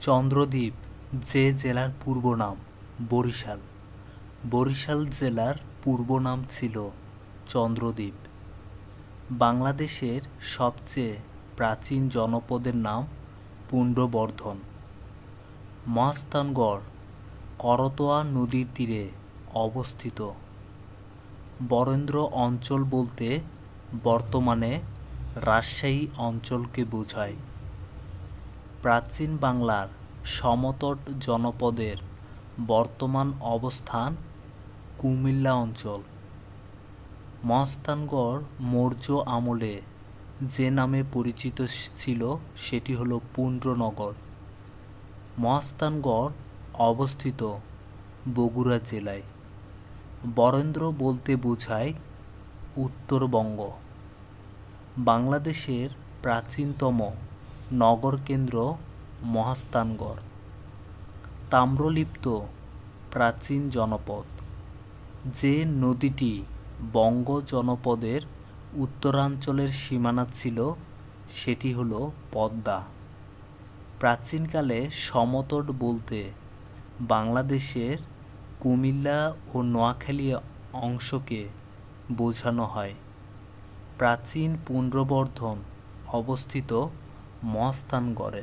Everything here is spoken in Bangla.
চন্দ্রদ্বীপ যে জেলার পূর্ব নাম বরিশাল। বরিশাল জেলার পূর্ব নাম ছিল চন্দ্রদ্বীপ। বাংলাদেশের সবচেয়ে প্রাচীন জনপদের নাম পুণ্ডবর্ধন। মহাস্থানগড় করতোয়া নদীর তীরে অবস্থিত। বরেন্দ্র অঞ্চল বলতে বর্তমানে রাজশাহী অঞ্চলকে বোঝায়। প্রাচীন বাংলার সমতট জনপদের বর্তমান অবস্থান কুমিল্লা অঞ্চল। মহাস্থানগড় মৌর্য আমলে যে নামে পরিচিত ছিল সেটি হলো পুন্ড্রনগর। মহাস্থানগড় অবস্থিত বগুড়া জেলায়। বরেন্দ্র বলতে বোঝায় উত্তরবঙ্গ। বাংলাদেশের প্রাচীনতম নগরকেন্দ্র মহাস্থানগড়। তাম্রলিপ্ত প্রাচীন জনপদ। যে নদীটি বঙ্গ জনপদের উত্তরাঞ্চলের সীমানা ছিল, সেটি হল পদ্মা। প্রাচীনকালে সমতট বলতে বাংলাদেশের কুমিল্লা ও নোয়াখালী অংশকে বোঝানো হয়। প্রাচীন পুন্ড্রবর্ধন অবস্থিত মহাস্থানগড়ে